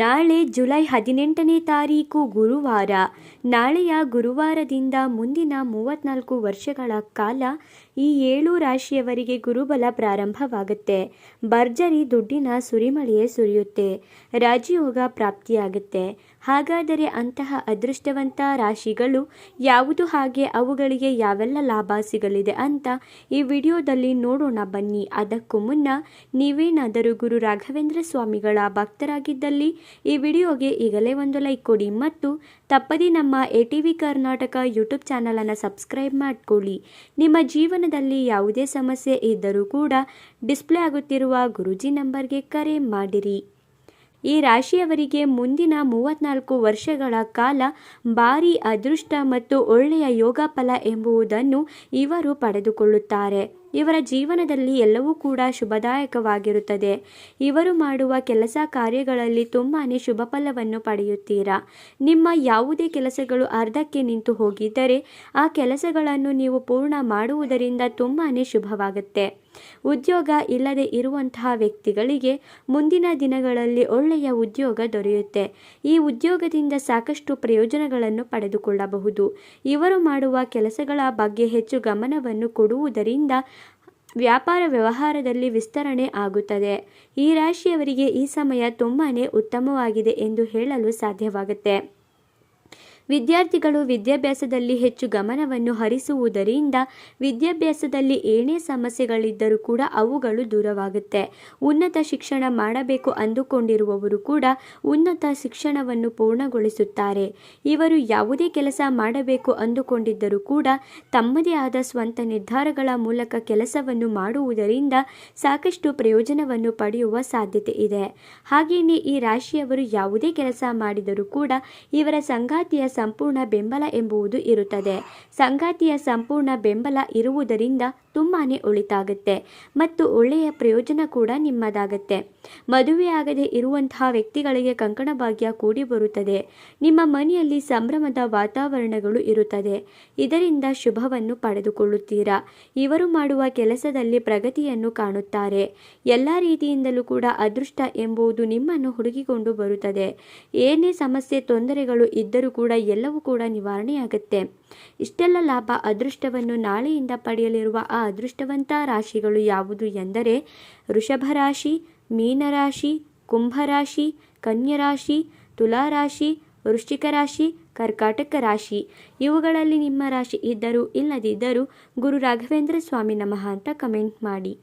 ನಾಳೆ ಜುಲೈ ಹದಿನೆಂಟನೇ ತಾರೀಕು ಗುರುವಾರ. ನಾಳೆಯ ಗುರುವಾರದಿಂದ ಮುಂದಿನ ಮೂವತ್ತ್ನಾಲ್ಕು ವರ್ಷಗಳ ಕಾಲ ಈ ಏಳು ರಾಶಿಯವರಿಗೆ ಗುರುಬಲ ಪ್ರಾರಂಭವಾಗುತ್ತೆ. ಭರ್ಜರಿ ದುಡ್ಡಿನ ಸುರಿಮಳೆಯೇ ಸುರಿಯುತ್ತೆ. ರಾಜಯೋಗ ಪ್ರಾಪ್ತಿಯಾಗುತ್ತೆ. ಹಾಗಾದರೆ ಅಂತಹ ಅದೃಷ್ಟವಂತ ರಾಶಿಗಳು ಯಾವುದು ಹಾಗೆ ಅವುಗಳಿಗೆ ಯಾವೆಲ್ಲ ಲಾಭ ಸಿಗಲಿದೆ ಅಂತ ಈ ವಿಡಿಯೋದಲ್ಲಿ ನೋಡೋಣ ಬನ್ನಿ. ಅದಕ್ಕೂ ಮುನ್ನ ನೀವೇನಾದರೂ ಗುರು ರಾಘವೇಂದ್ರ ಸ್ವಾಮಿಗಳ ಭಕ್ತರಾಗಿದ್ದಲ್ಲಿ ಈ ವಿಡಿಯೋಗೆ ಈಗಲೇ ಒಂದು ಲೈಕ್ ಕೊಡಿ ಮತ್ತು ತಪ್ಪದೇ ನಮ್ಮ A T V Karnataka YouTube ಚಾನಲನ್ನು ಸಬ್ಸ್ಕ್ರೈಬ್ ಮಾಡಿಕೊಳ್ಳಿ. ನಿಮ್ಮ ಜೀವನದಲ್ಲಿ ಯಾವುದೇ ಸಮಸ್ಯೆ ಇದ್ದರೂ ಕೂಡ ಡಿಸ್ಪ್ಲೇ ಆಗುತ್ತಿರುವ ಗುರುಜಿ ನಂಬರ್ಗೆ ಕರೆ ಮಾಡಿರಿ. ಈ ರಾಶಿಯವರಿಗೆ ಮುಂದಿನ ಮೂವತ್ನಾಲ್ಕು ವರ್ಷಗಳ ಕಾಲ ಭಾರಿ ಅದೃಷ್ಟ ಮತ್ತು ಒಳ್ಳೆಯ ಯೋಗ ಫಲ ಎಂಬುವುದನ್ನು ಇವರು ಪಡೆದುಕೊಳ್ಳುತ್ತಾರೆ. ಇವರ ಜೀವನದಲ್ಲಿ ಎಲ್ಲವೂ ಕೂಡ ಶುಭದಾಯಕವಾಗಿರುತ್ತದೆ. ಇವರು ಮಾಡುವ ಕೆಲಸ ಕಾರ್ಯಗಳಲ್ಲಿ ತುಂಬಾ ಶುಭ ಫಲವನ್ನು ಪಡೆಯುತ್ತೀರಾ? ನಿಮ್ಮ ಯಾವುದೇ ಕೆಲಸಗಳು ಅರ್ಧಕ್ಕೆ ನಿಂತು ಹೋಗಿದ್ದರೆ ಆ ಕೆಲಸಗಳನ್ನು ನೀವು ಪೂರ್ಣ ಮಾಡುವುದರಿಂದ ತುಂಬಾ ಶುಭವಾಗುತ್ತೆ. ಉದ್ಯೋಗ ಇಲ್ಲದೆ ಇರುವಂತಹ ವ್ಯಕ್ತಿಗಳಿಗೆ ಮುಂದಿನ ದಿನಗಳಲ್ಲಿ ಒಳ್ಳೆಯ ಉದ್ಯೋಗ ದೊರೆಯುತ್ತೆ. ಈ ಉದ್ಯೋಗದಿಂದ ಸಾಕಷ್ಟು ಪ್ರಯೋಜನಗಳನ್ನು ಪಡೆದುಕೊಳ್ಳಬಹುದು. ಇವರು ಮಾಡುವ ಕೆಲಸಗಳ ಬಗ್ಗೆ ಹೆಚ್ಚು ಗಮನವನ್ನು ಕೊಡುವುದರಿಂದ ವ್ಯಾಪಾರ ವ್ಯವಹಾರದಲ್ಲಿ ವಿಸ್ತರಣೆ ಆಗುತ್ತದೆ. ಈ ರಾಶಿಯವರಿಗೆ ಈ ಸಮಯ ತುಂಬಾ ಉತ್ತಮವಾಗಿದೆ ಎಂದು ಹೇಳಲು ಸಾಧ್ಯವಾಗುತ್ತೆ. ವಿದ್ಯಾರ್ಥಿಗಳು ವಿದ್ಯಾಭ್ಯಾಸದಲ್ಲಿ ಹೆಚ್ಚು ಗಮನವನ್ನು ಹರಿಸುವುದರಿಂದ ವಿದ್ಯಾಭ್ಯಾಸದಲ್ಲಿ ಏನೇ ಸಮಸ್ಯೆಗಳಿದ್ದರೂ ಕೂಡ ಅವುಗಳು ದೂರವಾಗುತ್ತೆ. ಉನ್ನತ ಶಿಕ್ಷಣ ಮಾಡಬೇಕು ಅಂದುಕೊಂಡಿರುವವರು ಕೂಡ ಉನ್ನತ ಶಿಕ್ಷಣವನ್ನು ಪೂರ್ಣಗೊಳಿಸುತ್ತಾರೆ. ಇವರು ಯಾವುದೇ ಕೆಲಸ ಮಾಡಬೇಕು ಅಂದುಕೊಂಡಿದ್ದರೂ ಕೂಡ ತಮ್ಮದೇ ಆದ ಸ್ವಂತ ನಿರ್ಧಾರಗಳ ಮೂಲಕ ಕೆಲಸವನ್ನು ಮಾಡುವುದರಿಂದ ಸಾಕಷ್ಟು ಪ್ರಯೋಜನವನ್ನು ಪಡೆಯುವ ಸಾಧ್ಯತೆ ಇದೆ. ಹಾಗೆಯೇ ಈ ರಾಶಿಯವರು ಯಾವುದೇ ಕೆಲಸ ಮಾಡಿದರೂ ಕೂಡ ಇವರ ಸಂಗಾತಿಯ ಸಂಪೂರ್ಣ ಬೆಂಬಲ ಎಂಬುವುದು ಇರುತ್ತದೆ. ಸಂಗಾತಿಯ ಸಂಪೂರ್ಣ ಬೆಂಬಲ ಇರುವುದರಿಂದ ತುಂಬಾ ಒಳಿತಾಗುತ್ತೆ ಮತ್ತು ಒಳ್ಳೆಯ ಪ್ರಯೋಜನ ಕೂಡ ನಿಮ್ಮದಾಗತ್ತೆ. ಮದುವೆಯಾಗದೆ ಇರುವಂತಹ ವ್ಯಕ್ತಿಗಳಿಗೆ ಕಂಕಣ ಭಾಗ್ಯ ಕೂಡಿ ಬರುತ್ತದೆ. ನಿಮ್ಮ ಮನೆಯಲ್ಲಿ ಸಂಭ್ರಮದ ವಾತಾವರಣಗಳು ಇರುತ್ತದೆ. ಇದರಿಂದ ಶುಭವನ್ನು ಪಡೆದುಕೊಳ್ಳುತ್ತೀರಾ? ಇವರು ಮಾಡುವ ಕೆಲಸದಲ್ಲಿ ಪ್ರಗತಿಯನ್ನು ಕಾಣುತ್ತಾರೆ. ಎಲ್ಲ ರೀತಿಯಿಂದಲೂ ಕೂಡ ಅದೃಷ್ಟ ಎಂಬುದು ನಿಮ್ಮನ್ನು ಹುಡುಕಿಕೊಂಡು ಬರುತ್ತದೆ. ಏನೇ ಸಮಸ್ಯೆ, ತೊಂದರೆಗಳು ಇದ್ದರೂ ಕೂಡ ಎಲ್ಲವೂ ಕೂಡ ನಿವಾರಣೆಯಾಗುತ್ತೆ. ಇಷ್ಟೆಲ್ಲ ಲಾಭ, ಅದೃಷ್ಟವನ್ನು ನಾಳೆಯಿಂದ ಪಡೆಯಲಿರುವ ಆ ಅದೃಷ್ಟವಂತ ರಾಶಿಗಳು ಯಾವುದು ಎಂದರೆ ವೃಷಭ ರಾಶಿ ಮೀನರಾಶಿ, ಕುಂಭರಾಶಿ, ಕನ್ಯರಾಶಿ, ತುಲಾರಾಶಿ ವೃಶ್ಚಿಕ ರಾಶಿ ಕರ್ಕಾಟಕ ರಾಶಿ. ಇವುಗಳಲ್ಲಿ ನಿಮ್ಮ ರಾಶಿ ಇದ್ದರೂ ಇಲ್ಲದಿದ್ದರೂ ಗುರು ರಾಘವೇಂದ್ರ ಸ್ವಾಮಿ ನಮಃ ಅಂತ ಕಮೆಂಟ್ ಮಾಡಿ.